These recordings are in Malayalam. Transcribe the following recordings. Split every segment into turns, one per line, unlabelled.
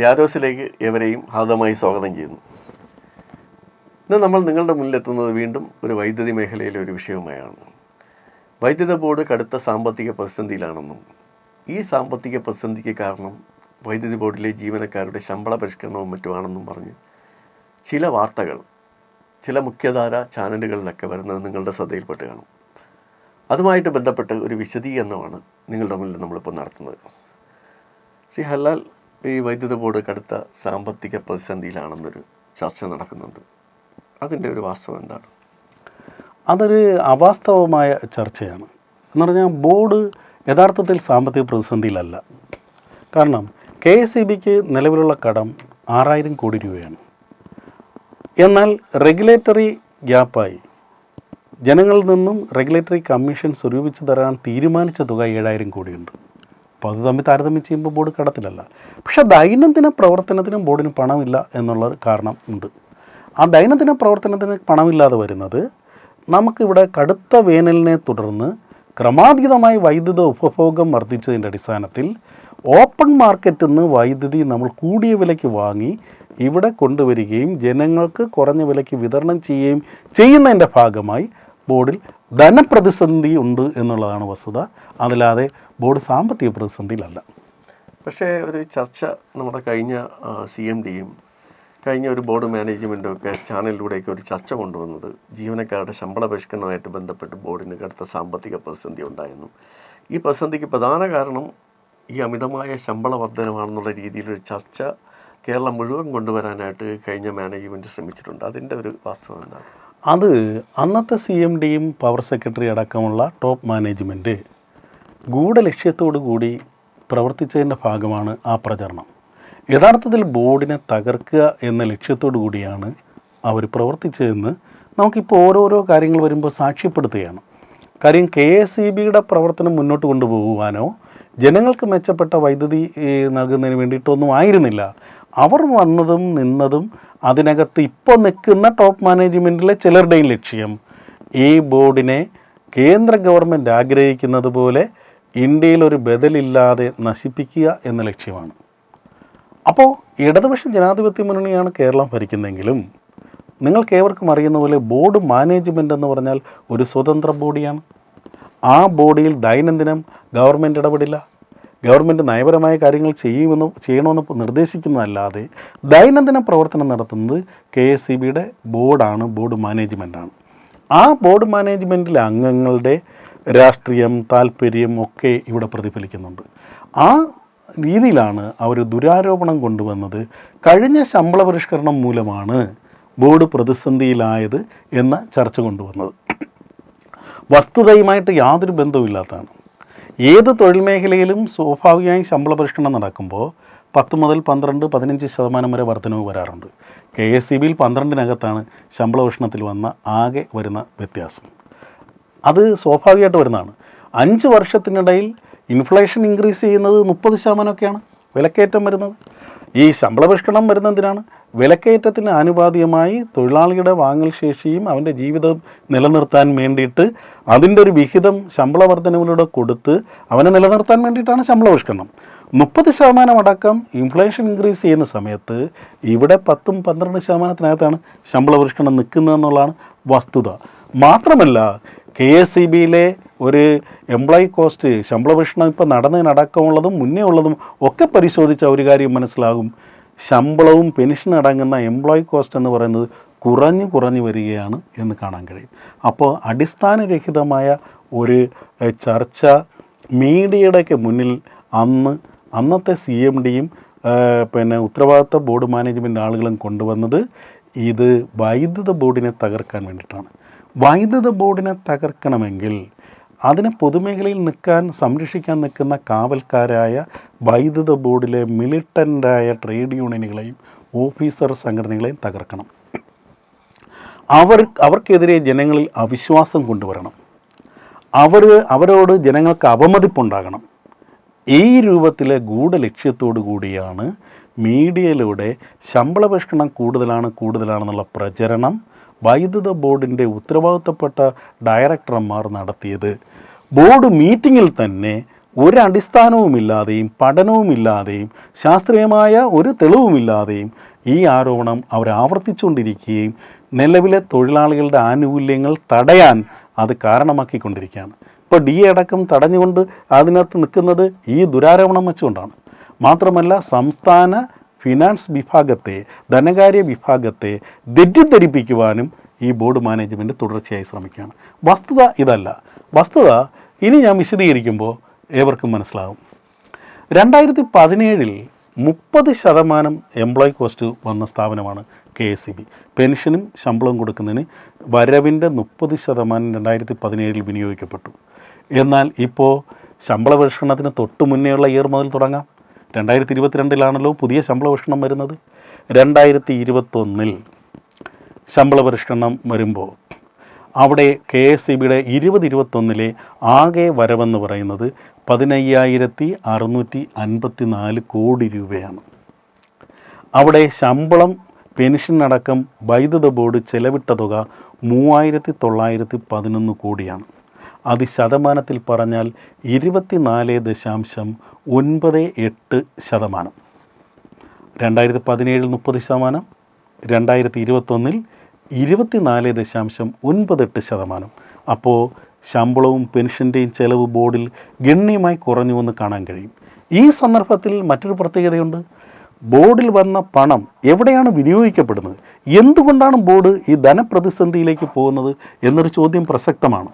ധ്യാരോസിലേക്ക് എവരെയും ഹാർദമായി സ്വാഗതം ചെയ്യുന്നു. ഇന്ന് നമ്മൾ നിങ്ങളുടെ മുന്നിലെത്തുന്നത് വീണ്ടും ഒരു വൈദ്യുതി മേഖലയിലെ ഒരു വിഷയവുമായാണ്. വൈദ്യുത ബോർഡ് കടുത്ത സാമ്പത്തിക പ്രതിസന്ധിയിലാണെന്നും ഈ സാമ്പത്തിക പ്രതിസന്ധിക്ക് കാരണം വൈദ്യുതി ബോർഡിലെ ജീവനക്കാരുടെ ശമ്പള പരിഷ്കരണവും മറ്റുമാണെന്നും പറഞ്ഞ് ചില വാർത്തകൾ ചില മുഖ്യധാര ചാനലുകളിലൊക്കെ വരുന്നത് നിങ്ങളുടെ ശ്രദ്ധയിൽപ്പെട്ട് കാണും. അതുമായിട്ട് ബന്ധപ്പെട്ട് ഒരു വിശദീകരണമാണ് നിങ്ങളുടെ മുന്നിൽ നമ്മളിപ്പോൾ നടത്തുന്നത്. ശ്രീ ഹലാൽ ഈ വൈദ്യുത ബോർഡ് കടുത്ത സാമ്പത്തിക പ്രതിസന്ധിയിലാണെന്നൊരു ചർച്ച നടക്കുന്നുണ്ട്. അതിന്റെ ഒരു വാസ്തവം എന്താണ്?
അതൊരു അവാസ്തവമായ ചർച്ചയാണ്. എന്ന് പറഞ്ഞാൽ ബോർഡ് യഥാർത്ഥത്തിൽ സാമ്പത്തിക പ്രതിസന്ധിയിലല്ല. കാരണം കെ എസ് ഇ ബിക്ക് നിലവിലുള്ള കടം ആറായിരം കോടി രൂപയാണ്. എന്നാൽ റെഗുലേറ്ററി ഗ്യാപ്പായി ജനങ്ങളിൽ നിന്നും റെഗുലേറ്ററി കമ്മീഷൻ സ്വരൂപിച്ച് തരാൻ തീരുമാനിച്ച തുക ഏഴായിരം കോടിയുണ്ട്. അപ്പോൾ അത് തമ്മിൽ താരതമ്യം ചെയ്യുമ്പോൾ ബോർഡ് കടത്തിലല്ല. പക്ഷേ ദൈനംദിന പ്രവർത്തനത്തിനും ബോർഡിന് പണമില്ല എന്നുള്ള കാരണം ഉണ്ട്. ആ ദൈനംദിന പ്രവർത്തനത്തിന് പണമില്ലാതെ വരുന്നത് നമുക്കിവിടെ കടുത്ത വേനലിനെ തുടർന്ന് ക്രമാതീതമായി വൈദ്യുത ഉപഭോഗം വർദ്ധിച്ചതിന്റെ അടിസ്ഥാനത്തിൽ ഓപ്പൺ മാർക്കറ്റിൽ നിന്ന് വൈദ്യുതി നമ്മൾ കൂടിയ വിലയ്ക്ക് വാങ്ങി ഇവിടെ കൊണ്ടുവരികയും ജനങ്ങൾക്ക് കുറഞ്ഞ വിലയ്ക്ക് വിതരണം ചെയ്യുകയും ചെയ്യുന്നതിന്റെ ഭാഗമായി ബോർഡിൽ ധനപ്രതിസന്ധി ഉണ്ട് എന്നുള്ളതാണ് വസ്തുത. അതല്ലാതെ ബോർഡ് സാമ്പത്തിക പ്രതിസന്ധിയിലല്ല.
പക്ഷേ ഒരു ചർച്ച നമ്മുടെ കഴിഞ്ഞ സി എം ഡിയും കഴിഞ്ഞ ഒരു ബോർഡ് മാനേജ്മെന്റും ഒക്കെ ചാനലിലൂടെയൊക്കെ ഒരു ചർച്ച കൊണ്ടുവന്നത് ജീവനക്കാരുടെ ശമ്പള പരിഷ്കരണവുമായിട്ട് ബന്ധപ്പെട്ട് ബോർഡിന് കടുത്ത സാമ്പത്തിക പ്രതിസന്ധി ഉണ്ടായിരുന്നു. ഈ പ്രതിസന്ധിക്ക് പ്രധാന കാരണം ഈ അമിതമായ ശമ്പള വർധനമാണെന്നുള്ള രീതിയിലൊരു ചർച്ച കേരളം മുഴുവൻ കൊണ്ടുവരാനായിട്ട് കഴിഞ്ഞ മാനേജ്മെന്റ് ശ്രമിച്ചിട്ടുണ്ട്. അതിന്റെ ഒരു വാസ്തവം എന്താണ്?
അത് അന്നത്തെ സി എം ഡിയും പവർ സെക്രട്ടറി അടക്കമുള്ള ടോപ്പ് മാനേജ്മെന്റ് ഗൂഢലക്ഷ്യത്തോടു കൂടി പ്രവർത്തിച്ചതിന്റെ ഭാഗമാണ് ആ പ്രചരണം. യഥാർത്ഥത്തിൽ ബോർഡിനെ തകർക്കുക എന്ന ലക്ഷ്യത്തോടു കൂടിയാണ് അവർ പ്രവർത്തിച്ചതെന്ന് നമുക്കിപ്പോൾ ഓരോരോ കാര്യങ്ങൾ വരുമ്പോൾ സാക്ഷ്യപ്പെടുത്തുകയാണ്. കാര്യം കെ എസ് ഇ ബിയുടെ പ്രവർത്തനം മുന്നോട്ട് കൊണ്ടുപോകുവാനോ ജനങ്ങൾക്ക് മെച്ചപ്പെട്ട വൈദ്യുതി നൽകുന്നതിന് വേണ്ടിയിട്ടൊന്നും ആയിരുന്നില്ല. അവർ വന്നതും നിന്നതും അതിനകത്ത് ഇപ്പോൾ നിൽക്കുന്ന ടോപ്പ് മാനേജ്മെന്റിലെ ചിലരുടെയും ലക്ഷ്യം. ഈ ബോർഡിനെ കേന്ദ്ര ഗവൺമെന്റ് ആഗ്രഹിക്കുന്നത് പോലെ ഇന്ത്യയിൽ ഒരു ബദലില്ലാതെ നശിപ്പിക്കുക എന്ന ലക്ഷ്യമാണ്. അപ്പോൾ ഇടതുപക്ഷ ജനാധിപത്യ മുന്നണിയാണ് കേരളം ഭരിക്കുന്നതെങ്കിലും നിങ്ങൾക്ക് ഏവർക്കും അറിയുന്ന പോലെ ബോർഡ് മാനേജ്മെന്റ് എന്ന് പറഞ്ഞാൽ ഒരു സ്വതന്ത്ര ബോഡിയാണ് ആ ബോഡിയിൽ ദൈനംദിനം ഗവൺമെന്റ് ഇടപെടില്ല. ഗവൺമെന്റ് നയപരമായ കാര്യങ്ങൾ ചെയ്യുമെന്ന് ചെയ്യണമെന്ന് നിർദ്ദേശിക്കുന്നതല്ലാതെ ദൈനംദിന പ്രവർത്തനം നടത്തുന്നത് കെ എസ് സി ബിയുടെ ബോർഡാണ് ബോർഡ് മാനേജ്മെന്റാണ് ആ ബോർഡ് മാനേജ്മെന്റിലെ അംഗങ്ങളുടെ രാഷ്ട്രീയം താല്പര്യം ഒക്കെ ഇവിടെ പ്രതിഫലിക്കുന്നുണ്ട്. ആ രീതിയിലാണ് അവർ ദുരാരോപണം കൊണ്ടുവന്നത്. കഴിഞ്ഞ ശമ്പള പരിഷ്കരണം മൂലമാണ് ബോർഡ് പ്രതിസന്ധിയിലായത് എന്ന ചർച്ച കൊണ്ടുവന്നത്. വസ്തുതയുമായിട്ട് യാതൊരു ബന്ധവുമില്ലാത്തതാണ്. ഏത് തൊഴിൽ മേഖലയിലും സ്വാഭാവികമായി ശമ്പള പരിഷ്കരണം നടക്കുമ്പോൾ പത്ത് മുതൽ പന്ത്രണ്ട് പതിനഞ്ച് ശതമാനം വരെ വർധനവ് വരാറുണ്ട്. കെ എസ് സി ബിയിൽ പന്ത്രണ്ടിനകത്താണ് ശമ്പള ഭക്ഷണത്തിൽ വന്ന ആകെ വരുന്ന വ്യത്യാസം. അത് സ്വാഭാവികമായിട്ട് വരുന്നതാണ്. അഞ്ച് വർഷത്തിനിടയിൽ ഇൻഫ്ലേഷൻ ഇൻക്രീസ് ചെയ്യുന്നത് മുപ്പത് ശതമാനമൊക്കെയാണ് വിലക്കയറ്റം വരുന്നത്. ഈ ശമ്പള പരിഷ്കരണം വരുന്നതിനാണ് വിലക്കയറ്റത്തിന് ആനുപാതികമായി തൊഴിലാളിയുടെ വാങ്ങൽ ശേഷിയും അവന്റെ ജീവിതം നിലനിർത്താൻ വേണ്ടിയിട്ട് അതിന്റെ ഒരു വിഹിതം ശമ്പള വർധനവിലൂടെ കൊടുത്ത് അവനെ നിലനിർത്താൻ വേണ്ടിയിട്ടാണ് ശമ്പള പരിഷ്കരണം മുപ്പത് ശതമാനം അടക്കം ഇൻഫ്ലേഷൻ ഇൻക്രീസ് ചെയ്യുന്ന സമയത്ത് ഇവിടെ പത്തും പന്ത്രണ്ട് ശതമാനത്തിനകത്താണ് ശമ്പള പരിഷ്കരണം നിൽക്കുന്നതെന്നുള്ളതാണ് വസ്തുത. മാത്രമല്ല കെ എസ് സി ബിയിലെ ഒരു എംപ്ലോയി കോസ്റ്റ് ശമ്പള ഭക്ഷണം ഇപ്പോൾ നടന്നതിനടക്കമുള്ളതും മുന്നേ ഉള്ളതും ഒക്കെ പരിശോധിച്ച ഒരു കാര്യം മനസ്സിലാകും. ശമ്പളവും പെൻഷനും അടങ്ങുന്ന എംപ്ലോയി കോസ്റ്റ് എന്ന് പറയുന്നത് കുറഞ്ഞു കുറഞ്ഞു വരികയാണ് എന്ന് കാണാൻ കഴിയും. അപ്പോൾ അടിസ്ഥാനരഹിതമായ ഒരു ചർച്ച മീഡിയയുടെയൊക്കെ മുന്നിൽ അന്ന് അന്നത്തെ സി എം ഡിയും പിന്നെ ഉത്തരവാദിത്ത ബോർഡ് മാനേജ്മെന്റ് ആളുകളും കൊണ്ടുവന്നത് ഇത് വൈദ്യുത ബോർഡിനെ തകർക്കാൻ വേണ്ടിയിട്ടാണ്. വൈദ്യുത ബോർഡിനെ തകർക്കണമെങ്കിൽ അതിനെ പൊതുമേഖലയിൽ നിൽക്കാൻ സംരക്ഷിക്കാൻ നിൽക്കുന്ന കാവൽക്കാരായ വൈദ്യുത ബോർഡിലെ മിലിറ്റന്റായ ട്രേഡ് യൂണിയനുകളെയും ഓഫീസർ സംഘടനകളെയും തകർക്കണം. അവർ അവർക്കെതിരെ ജനങ്ങളിൽ അവിശ്വാസം കൊണ്ടുവരണം. അവർ അവരോട് ജനങ്ങൾക്ക് അവമതിപ്പുണ്ടാകണം. ഈ രൂപത്തിലെ ഗൂഢലക്ഷ്യത്തോടു കൂടിയാണ് മീഡിയയിലൂടെ ശമ്പള പരിഷ്കരണം കൂടുതലാണ് കൂടുതലാണെന്നുള്ള പ്രചരണം വൈദ്യുത ബോർഡിന്റെ ഉത്തരവാദിത്തപ്പെട്ട ഡയറക്ടർമാർ നടത്തിയത്. ബോർഡ് മീറ്റിങ്ങിൽ തന്നെ ഒരടിസ്ഥാനവുമില്ലാതെയും പഠനവുമില്ലാതെയും ശാസ്ത്രീയമായ ഒരു തെളിവുമില്ലാതെയും ഈ ആരോപണം അവർ ആവർത്തിച്ചുകൊണ്ടിരിക്കുകയും നിലവിലെ തൊഴിലാളികളുടെ ആനുകൂല്യങ്ങൾ തടയാൻ അത് കാരണമാക്കിക്കൊണ്ടിരിക്കുകയാണ്. ഇപ്പോൾ ഡി അടക്കം തടഞ്ഞുകൊണ്ട് അതിനകത്ത് നിൽക്കുന്നത് ഈ ദുരാരോപണം വെച്ചുകൊണ്ടാണ്. മാത്രമല്ല സംസ്ഥാന ഫിനാൻസ് വിഭാഗത്തെ ധനകാര്യ വിഭാഗത്തെ തെറ്റിദ്ധരിപ്പിക്കുവാനും ഈ ബോർഡ് മാനേജ്മെന്റ് തുടർച്ചയായി ശ്രമിക്കുകയാണ്. വസ്തുത ഇതല്ല. വസ്തുത ഇനി ഞാൻ വിശദീകരിക്കുമ്പോൾ ഏവർക്കും മനസ്സിലാകും രണ്ടായിരത്തി പതിനേഴിൽ മുപ്പത് ശതമാനം എംപ്ലോയി കോസ്റ്റ് വന്ന സ്ഥാപനമാണ് കെ എസ് സി ബി. പെൻഷനും ശമ്പളവും കൊടുക്കുന്നതിന് വരവിന്റെ മുപ്പത് ശതമാനം രണ്ടായിരത്തി പതിനേഴിൽ വിനിയോഗിക്കപ്പെട്ടു. എന്നാൽ ഇപ്പോൾ ശമ്പള പരിഷ്കരണത്തിന് തൊട്ട് മുന്നേയുള്ള ഇയർ മുതൽ തുടങ്ങാം. രണ്ടായിരത്തി ഇരുപത്തിരണ്ടിലാണല്ലോ പുതിയ ശമ്പള പരിഷ്കരണം വരുന്നത്. രണ്ടായിരത്തി ഇരുപത്തൊന്നിൽ ശമ്പള പരിഷ്കരണം വരുമ്പോൾ അവിടെ കെ എസ് ഇ ബിയുടെ ഇരുപത് ഇരുപത്തൊന്നിലെ ആകെ വരവെന്ന് പറയുന്നത് പതിനയ്യായിരത്തി അറുന്നൂറ്റി അൻപത്തി നാല് കോടി രൂപയാണ്. അവിടെ ശമ്പളം പെൻഷൻ അടക്കം വൈദ്യുത ബോർഡ് ചെലവിട്ട തുക മൂവായിരത്തി തൊള്ളായിരത്തി പതിനൊന്ന് കോടിയാണ്. അത് ശതമാനത്തിൽ പറഞ്ഞാൽ ഇരുപത്തിനാല് ദശാംശം ഒൻപത് എട്ട് ശതമാനം. രണ്ടായിരത്തി പതിനേഴിൽ മുപ്പത് ശതമാനം രണ്ടായിരത്തി ഇരുപത്തൊന്നിൽ ഇരുപത്തിനാല് ദശാംശം ഒൻപതെട്ട് ശതമാനം. അപ്പോൾ ശമ്പളവും പെൻഷന്റെയും ചെലവ് ബോർഡിൽ ഗണ്യമായി കുറഞ്ഞുവെന്ന് കാണാൻ കഴിയും. ഈ സന്ദർഭത്തിൽ മറ്റൊരു പ്രത്യേകതയുണ്ട്. ബോർഡിൽ വന്ന പണം എവിടെയാണ് വിനിയോഗിക്കപ്പെടുന്നത്? എന്തുകൊണ്ടാണ് ബോർഡ് ഈ ധനപ്രതിസന്ധിയിലേക്ക് പോകുന്നത് എന്നൊരു ചോദ്യം പ്രസക്തമാണ്.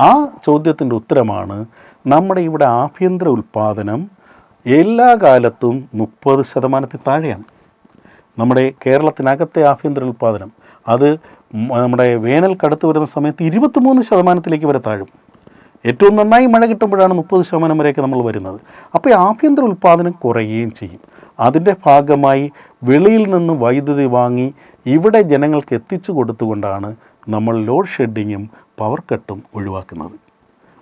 ആ ചോദ്യത്തിന്റെ ഉത്തരമാണ് നമ്മുടെ ഇവിടെ ആഭ്യന്തര ഉൽപ്പാദനം എല്ലാ കാലത്തും മുപ്പത് ശതമാനത്തിൽ താഴെയാണ്. നമ്മുടെ കേരളത്തിനകത്തെ ആഭ്യന്തര ഉൽപ്പാദനം അത് നമ്മുടെ വേനൽ കടുത്ത് വരുന്ന സമയത്ത് ഇരുപത്തിമൂന്ന് ശതമാനത്തിലേക്ക് വരെ താഴും. ഏറ്റവും നന്നായി മഴ കിട്ടുമ്പോഴാണ് മുപ്പത് ശതമാനം വരെയൊക്കെ നമ്മൾ വരുന്നത്. അപ്പോൾ ആഭ്യന്തര ഉൽപ്പാദനം കുറയുകയും ചെയ്യും. അതിന്റെ ഭാഗമായി വെളിയിൽ നിന്ന് വൈദ്യുതി വാങ്ങി ഇവിടെ ജനങ്ങൾക്ക് എത്തിച്ചു കൊടുത്തുകൊണ്ടാണ് നമ്മൾ ലോഡ് ഷെഡിങ്ങും പവർ കട്ടും ഒഴിവാക്കുന്നത്.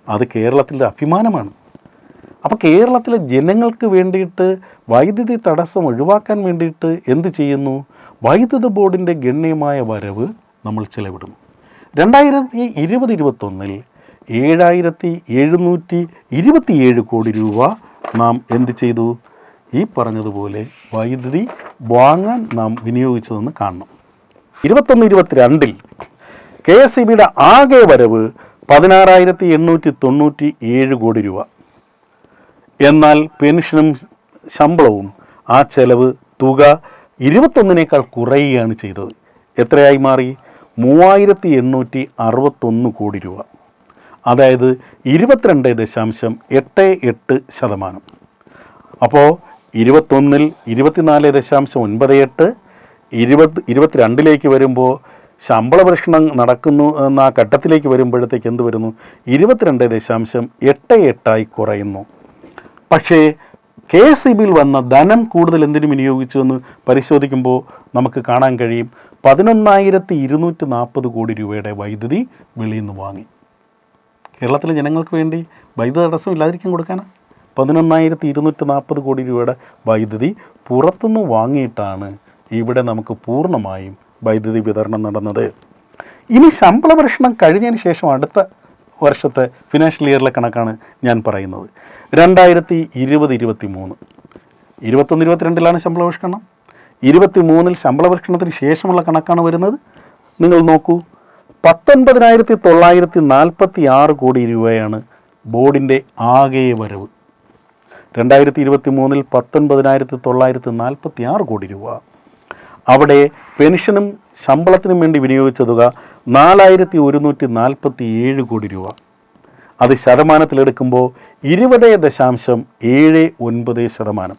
അത് കേരളത്തിന്റെ അഭിമാനമാണ്. അപ്പോൾ കേരളത്തിലെ ജനങ്ങൾക്ക് വേണ്ടിയിട്ട് വൈദ്യുതി തടസ്സം ഒഴിവാക്കാൻ വേണ്ടിയിട്ട് എന്ത് ചെയ്യുന്നു? വൈദ്യുത ബോർഡിന്റെ ഗണ്യമായ വരവ് നമ്മൾ ചെലവിടുന്നു. രണ്ടായിരത്തി ഇരുപത് ഇരുപത്തൊന്നിൽ ഏഴായിരത്തി എഴുന്നൂറ്റി ഇരുപത്തിയേഴ് കോടി രൂപ നാം എന്ത് ചെയ്തു? ഈ പറഞ്ഞതുപോലെ വൈദ്യുതി വാങ്ങാൻ നാം വിനിയോഗിച്ചതെന്ന് കാണണം. ഇരുപത്തൊന്ന് ഇരുപത്തിരണ്ടിൽ കെ എസ് ഇ ബിയുടെ ആകെ വരവ് പതിനാറായിരത്തി എണ്ണൂറ്റി തൊണ്ണൂറ്റി ഏഴ് കോടി രൂപ. എന്നാൽ പെൻഷനും ശമ്പളവും ആ ചെലവ് തുക ഇരുപത്തൊന്നിനേക്കാൾ കുറയുകയാണ് ചെയ്തത്. എത്രയായി മാറി? മൂവായിരത്തി എണ്ണൂറ്റി അറുപത്തൊന്ന് കോടി രൂപ. അതായത് ഇരുപത്തിരണ്ട് ദശാംശം എട്ട് എട്ട് ശതമാനം. അപ്പോൾ ഇരുപത്തൊന്നിൽ ഇരുപത്തിനാല് ദശാംശം ഒൻപത് എട്ട് ഇരുപത് ഇരുപത്തിരണ്ടിലേക്ക് വരുമ്പോൾ ശമ്പള പ്രശ്നം നടക്കുന്നു എന്ന ആ ഘട്ടത്തിലേക്ക് വരുമ്പോഴത്തേക്ക് എന്ത് വരുന്നു? ഇരുപത്തിരണ്ട് ദശാംശം എട്ട് എട്ടായി കുറയുന്നു. പക്ഷേ കെ എസ് ഇ ബിയിൽ വന്ന ധനം കൂടുതൽ എന്തിനു വിനിയോഗിച്ചു എന്ന് പരിശോധിക്കുമ്പോൾ നമുക്ക് കാണാൻ കഴിയും. പതിനൊന്നായിരത്തി ഇരുന്നൂറ്റി നാൽപ്പത് കോടി രൂപയുടെ വൈദ്യുതി വെളിയിൽ നിന്ന് വാങ്ങി. കേരളത്തിലെ ജനങ്ങൾക്ക് വേണ്ടി വൈദ്യുതി തടസ്സം ഇല്ലാതിരിക്കാൻ കൊടുക്കാനാ? പതിനൊന്നായിരത്തി ഇരുന്നൂറ്റി നാൽപ്പത് കോടി രൂപയുടെ വൈദ്യുതി പുറത്തുനിന്ന് വാങ്ങിയിട്ടാണ് ഇവിടെ നമുക്ക് പൂർണമായും വൈദ്യുതി വിതരണം നടന്നത്. ഇനി ശമ്പള പ്രശ്നം കഴിഞ്ഞതിന് ശേഷം അടുത്ത വർഷത്തെ ഫിനാൻഷ്യൽ ഇയറിലെ കണക്കാണ് ഞാൻ പറയുന്നത്. രണ്ടായിരത്തി ഇരുപത് ഇരുപത്തി മൂന്ന് ഇരുപത്തൊന്ന് ഇരുപത്തിരണ്ടിലാണ് ശമ്പള പരിഷ്കരണം. ഇരുപത്തി മൂന്നിൽ ശമ്പള പരിഷ്കരണത്തിന് ശേഷമുള്ള കണക്കാണ് വരുന്നത്. നിങ്ങൾ നോക്കൂ പത്തൊൻപതിനായിരത്തി തൊള്ളായിരത്തി നാൽപ്പത്തി ആറ് കോടി രൂപയാണ് ബോർഡിന്റെ ആകെ വരവ്. രണ്ടായിരത്തി ഇരുപത്തി മൂന്നിൽ പത്തൊൻപതിനായിരത്തി തൊള്ളായിരത്തി നാൽപ്പത്തി ആറ് കോടി രൂപ. അവിടെ പെൻഷനും ശമ്പളത്തിനും വേണ്ടി വിനിയോഗിച്ച തുക നാലായിരത്തി ഒരുന്നൂറ്റി നാൽപ്പത്തി ഏഴ് കോടി രൂപ. അത് ശതമാനത്തിലെടുക്കുമ്പോൾ ഇരുപത് ദശാംശം ഏഴ് ഒൻപത് ശതമാനം.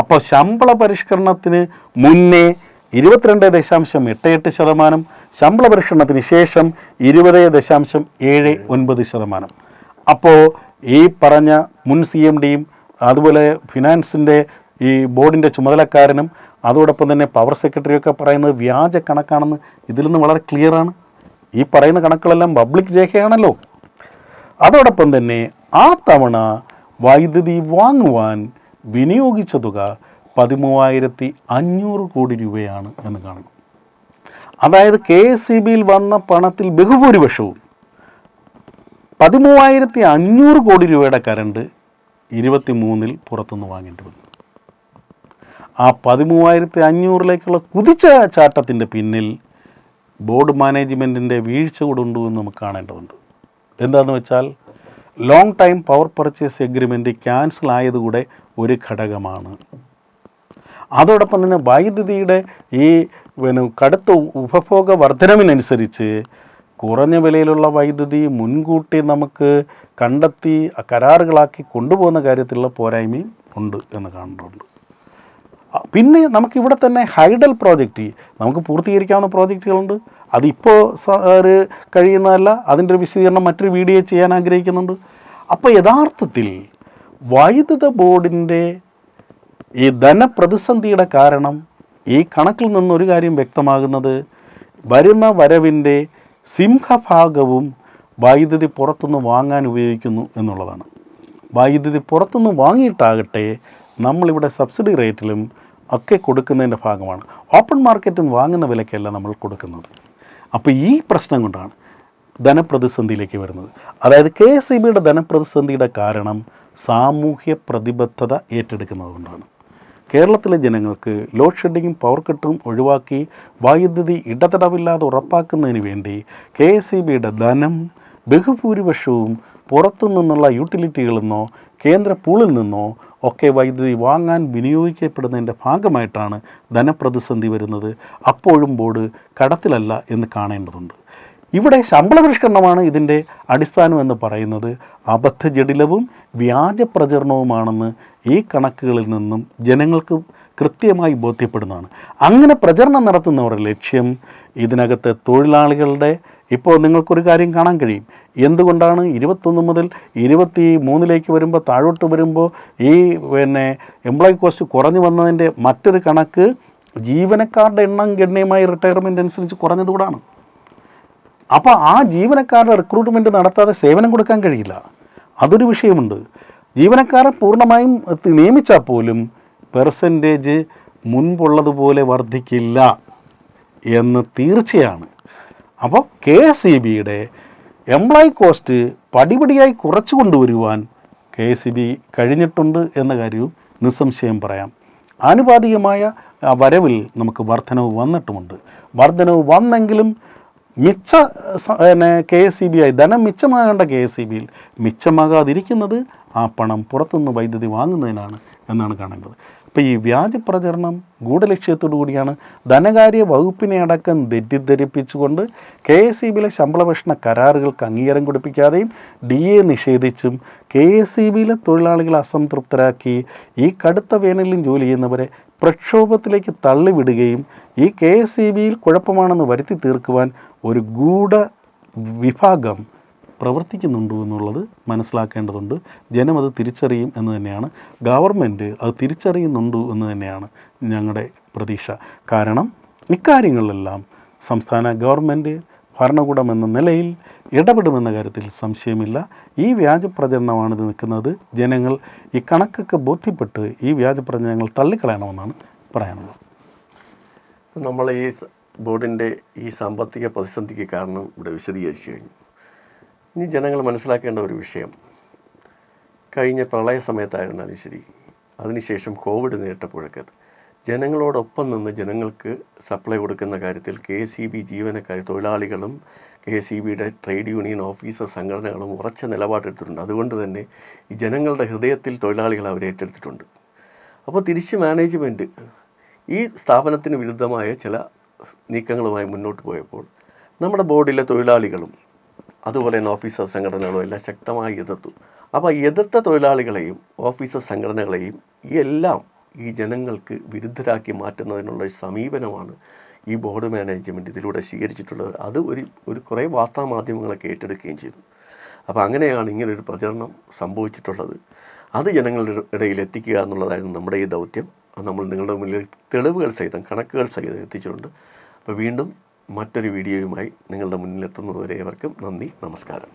അപ്പോൾ ശമ്പള പരിഷ്കരണത്തിന് മുന്നേ ഇരുപത്തിരണ്ട് ദശാംശം എട്ട് എട്ട് ശതമാനം ശമ്പള പരിഷ്കരണത്തിന് ശേഷം ഇരുപത് ദശാംശം ഏഴ് ഒൻപത് ശതമാനം. അപ്പോൾ ഈ പറഞ്ഞ മുൻ സി എം ഡിയും അതുപോലെ ഫിനാൻസിന്റെ ഈ ബോർഡിന്റെ ചുമതലക്കാരനും അതോടൊപ്പം തന്നെ പവർ സെക്രട്ടറിയൊക്കെ പറയുന്നത് വ്യാജ കണക്കാണെന്ന് ഇതിൽ നിന്ന് വളരെ ക്ലിയറാണ്. ഈ പറയുന്ന കണക്കുകളെല്ലാം പബ്ലിക് രേഖയാണല്ലോ. അതോടൊപ്പം തന്നെ ആ തവണ വൈദ്യുതി വാങ്ങുവാൻ വിനിയോഗിച്ച തുക പതിമൂവായിരത്തി അഞ്ഞൂറ് കോടി രൂപയാണ് എന്ന് കാണണം അതായത് കെ എസ് സി ബിയിൽ വന്ന പണത്തിൽ ബഹുഭൂരിപക്ഷവും പതിമൂവായിരത്തി അഞ്ഞൂറ് കോടി രൂപയുടെ കരണ്ട് ഇരുപത്തി മൂന്നിൽ പുറത്തുനിന്ന് വാങ്ങേണ്ടി വന്നു. ആ പതിമൂവായിരത്തി അഞ്ഞൂറിലേക്കുള്ള കുതിച്ച ചാട്ടത്തിന്റെ പിന്നിൽ ബോർഡ് മാനേജ്മെന്റിന്റെ വീഴ്ച കൂടെ ഉണ്ടോ എന്ന് നമുക്ക് കാണേണ്ടതുണ്ട്. എന്താണെന്ന് വെച്ചാൽ long time power purchase agreement cancel ആയതുകൂടെ ഒരു ഘടകമാണ്. അതോടൊപ്പം തന്നെ വൈദ്യുതിയുടെ ഈ പിന്നെ കടുത്ത ഉപഭോഗ വർധനവിനനുസരിച്ച് കുറഞ്ഞ വിലയിലുള്ള വൈദ്യുതി മുൻകൂട്ടി നമുക്ക് കണ്ടെത്തി കരാറുകളാക്കി കൊണ്ടുപോകുന്ന കാര്യത്തിലുള്ള പോരായ്മയും ഉണ്ട് എന്ന് കാണുന്നുണ്ട്. പിന്നെ നമുക്കിവിടെ തന്നെ ഹൈഡൽ പ്രോജക്റ്റ് നമുക്ക് പൂർത്തീകരിക്കാവുന്ന പ്രോജക്റ്റുകളുണ്ട് അതിപ്പോൾ ഒരു കഴിയുന്നതല്ല അതിന്റെ ഒരു വിശദീകരണം മറ്റൊരു വീഡിയോ ചെയ്യാൻ ആഗ്രഹിക്കുന്നുണ്ട്. അപ്പോൾ യഥാർത്ഥത്തിൽ വൈദ്യുത ബോർഡിന്റെ ഈ ധനപ്രതിസന്ധിയുടെ കാരണം ഈ കണക്കിൽ നിന്നൊരു കാര്യം വ്യക്തമാകുന്നത് വരുന്ന വരവിന്റെ സിംഹഭാഗവും വൈദ്യുതി പുറത്തുനിന്ന് വാങ്ങാൻ ഉപയോഗിക്കുന്നു എന്നുള്ളതാണ്. വൈദ്യുതി പുറത്തുനിന്ന് വാങ്ങിയിട്ടാകട്ടെ നമ്മളിവിടെ സബ്സിഡി റേറ്റിലും ഒക്കെ കൊടുക്കുന്നതിന്റെ ഭാഗമാണ്. ഓപ്പൺ മാർക്കറ്റിൽ നിന്ന് വാങ്ങുന്ന വിലയ്ക്കല്ല നമ്മൾ കൊടുക്കുന്നത്. അപ്പോൾ ഈ പ്രശ്നം കൊണ്ടാണ് ധനപ്രതിസന്ധിയിലേക്ക് വരുന്നത്. അതായത് കെ എസ് ഇ ബിയുടെ ധനപ്രതിസന്ധിയുടെ കാരണം സാമൂഹ്യ പ്രതിബദ്ധത ഏറ്റെടുക്കുന്നത് കൊണ്ടാണ്. കേരളത്തിലെ ജനങ്ങൾക്ക് ലോഡ് ഷെഡിങ്ങും പവർ കട്ടും ഒഴിവാക്കി വൈദ്യുതി ഇടതടവില്ലാതെ ഉറപ്പാക്കുന്നതിന് വേണ്ടി കെ എസ് ഇ ബിയുടെ ധനം ബഹുഭൂരിപക്ഷവും പുറത്തു നിന്നുള്ള യൂട്ടിലിറ്റികളിൽ നിന്നോ കേന്ദ്ര പൂളിൽ നിന്നോ ഒക്കെ വൈദ്യുതി വാങ്ങാൻ വിനിയോഗിക്കപ്പെടുന്നതിന്റെ ഭാഗമായിട്ടാണ് ധനപ്രതിസന്ധി വരുന്നത്. അപ്പോഴും ബോർഡ് കടത്തിലല്ല എന്ന് കാണേണ്ടതുണ്ട്. ഇവിടെ ശമ്പള പരിഷ്കരണമാണ് ഇതിന്റെ അടിസ്ഥാനം എന്ന് പറയുന്നത്. അബദ്ധജടിലവും വ്യാജ പ്രചരണവുമാണെന്ന് ഈ കണക്കുകളിൽ നിന്നും ജനങ്ങൾക്ക് കൃത്യമായി ബോധ്യപ്പെടുന്നതാണ്. അങ്ങനെ പ്രചരണം നടത്തുന്നവരുടെ ലക്ഷ്യം ഇതിനകത്ത് തൊഴിലാളികളുടെ ഇപ്പോൾ നിങ്ങൾക്കൊരു കാര്യം കാണാൻ കഴിയും. എന്തുകൊണ്ടാണ് ഇരുപത്തൊന്ന് മുതൽ ഇരുപത്തി മൂന്നിലേക്ക് വരുമ്പോൾ താഴോട്ട് വരുമ്പോൾ ഈ പിന്നെ എംപ്ലോയി കോസ്റ്റ് കുറഞ്ഞു വന്നതിന്റെ മറ്റൊരു കണക്ക് ജീവനക്കാരുടെ എണ്ണം ഗണ്യമായി റിട്ടയർമെന്റ് അനുസരിച്ച് കുറഞ്ഞതുകൂടാണ്. അപ്പോൾ ആ ജീവനക്കാരുടെ റിക്രൂട്ട്മെന്റ് നടത്താതെ സേവനം കൊടുക്കാൻ കഴിയില്ല. അതൊരു വിഷയമുണ്ട്. ജീവനക്കാരെ പൂർണമായും നിയമിച്ചാൽ പോലും പെർസെന്റേജ് മുൻപുള്ളതുപോലെ വർദ്ധിക്കില്ല എന്ന് തീർച്ചയാണ്. അപ്പോൾ കെ എസ് ഇ ബിയുടെ എംപ്ലോയി കോസ്റ്റ് പടിപടിയായി കുറച്ചു കൊണ്ടുവരുവാൻ കെ എസ് ഇ ബി കഴിഞ്ഞിട്ടുണ്ട് എന്ന കാര്യവും നിസ്സംശയം പറയാം. ആനുപാതികമായ വരവിൽ നമുക്ക് വർധനവ് വന്നിട്ടുമുണ്ട്. വർധനവ് വന്നെങ്കിലും മിച്ച പിന്നെ കെ എസ് ഇ ബി ആയി ധനം മിച്ചമാകേണ്ട കെ എസ് ഇ ബിയിൽ മിച്ചമാകാതിരിക്കുന്നത് ആ പണം പുറത്തുനിന്ന് വൈദ്യുതി വാങ്ങുന്നതിനാണ് എന്നാണ് കാണേണ്ടത്. അപ്പോൾ ഈ വ്യാജ പ്രചരണം ഗൂഢലക്ഷ്യത്തോടു കൂടിയാണ് ധനകാര്യ വകുപ്പിനെ അടക്കം തെറ്റിദ്ധരിപ്പിച്ചുകൊണ്ട് കെ എസ് ഇ ബിയിലെ ശമ്പള ഭക്ഷണ കരാറുകൾക്ക് അംഗീകാരം കൊടുപ്പിക്കാതെയും ഡി എ നിഷേധിച്ചും കെ എസ് ഇ ബിയിലെ തൊഴിലാളികളെ അസംതൃപ്തരാക്കി ഈ കടുത്ത വേനലിലും ജോലി ചെയ്യുന്നവരെ പ്രക്ഷോഭത്തിലേക്ക് തള്ളിവിടുകയും ഈ കെ എസ് ഇ ബിയിൽ കുഴപ്പമാണെന്ന് വരുത്തി തീർക്കുവാൻ ഒരു ഗൂഢ വിഭാഗം പ്രവർത്തിക്കുന്നുണ്ടോ എന്നുള്ളത് മനസ്സിലാക്കേണ്ടതുണ്ട്. ജനം അത് തിരിച്ചറിയും എന്ന് തന്നെയാണ്. ഗവൺമെന്റ് അത് തിരിച്ചറിയുന്നുണ്ടോ എന്ന് തന്നെയാണ് ഞങ്ങളുടെ പ്രതീക്ഷ. കാരണം ഇക്കാര്യങ്ങളിലെല്ലാം സംസ്ഥാന ഗവൺമെന്റ് ഭരണകൂടം എന്ന നിലയിൽ ഇടപെടുമെന്ന കാര്യത്തിൽ സംശയമില്ല. ഈ വ്യാജ പ്രചരണമാണ് ഇത് നിൽക്കുന്നത്. ജനങ്ങൾ ഈ കണക്കൊക്കെ ബോധ്യപ്പെട്ട് ഈ വ്യാജ പ്രചരണങ്ങൾ തള്ളിക്കളയണമെന്നാണ് പറയാനുള്ളത്.
നമ്മൾ ഈ ബോർഡിന്റെ ഈ സാമ്പത്തിക പ്രതിസന്ധിക്ക് കാരണം ഇവിടെ വിശദീകരിച്ചു കഴിഞ്ഞു. ഇനി ജനങ്ങൾ മനസ്സിലാക്കേണ്ട ഒരു വിഷയം. കഴിഞ്ഞ പ്രളയ സമയത്തായിരുന്നാലും ശരി. അതിനുശേഷം കോവിഡ് നേരിട്ടപ്പോഴൊക്കെ ജനങ്ങളോടൊപ്പം നിന്ന് ജനങ്ങൾക്ക് സപ്ലൈ കൊടുക്കുന്ന കാര്യത്തിൽ കെ സി ബി ജീവനക്കാർ തൊഴിലാളികളും കെ സി ബിയുടെ ട്രേഡ് യൂണിയൻ ഓഫീസർ സംഘടനകളും ഉറച്ച നിലപാടെടുത്തിട്ടുണ്ട്. അതുകൊണ്ട് തന്നെ ഈ ജനങ്ങളുടെ ഹൃദയത്തിൽ തൊഴിലാളികൾ അവർ ഏറ്റെടുത്തിട്ടുണ്ട്. അപ്പോൾ തിരിച്ച് മാനേജ്മെന്റ് ഈ സ്ഥാപനത്തിന് വിരുദ്ധമായ ചില നീക്കങ്ങളുമായി മുന്നോട്ട് പോയപ്പോൾ നമ്മുടെ ബോർഡിലെ തൊഴിലാളികളും അതുപോലെ തന്നെ ഓഫീസർ സംഘടനകളും എല്ലാം ശക്തമായി എതിർത്തു. അപ്പോൾ എതിർത്ത തൊഴിലാളികളെയും ഓഫീസർ സംഘടനകളെയും എല്ലാം ഈ ജനങ്ങൾക്ക് വിരുദ്ധരാക്കി മാറ്റുന്നതിനുള്ള സമീപനമാണ് ഈ ബോർഡ് മാനേജ്മെന്റ് ഇതിലൂടെ സ്വീകരിച്ചിട്ടുള്ളത്. അത് ഒരു ഒരു കുറേ വാർത്താ മാധ്യമങ്ങളൊക്കെ ഏറ്റെടുക്കുകയും ചെയ്തു. അപ്പോൾ അങ്ങനെയാണ് ഇങ്ങനൊരു പ്രചരണം സംഭവിച്ചിട്ടുള്ളത്. അത് ജനങ്ങളുടെ ഇടയിൽ എത്തിക്കുക എന്നുള്ളതായിരുന്നു നമ്മുടെ ഈ ദൗത്യം. നമ്മൾ നിങ്ങളുടെ മുന്നിൽ തെളിവുകൾ സഹിതം കണക്കുകൾ സഹിതം എത്തിച്ചിട്ടുണ്ട്. അപ്പോൾ വീണ്ടും മറ്റൊരു വീഡിയോയുമായി നിങ്ങളുടെ മുന്നിലെത്തുന്നതുവരെ ഏവർക്കും നന്ദി നമസ്കാരം.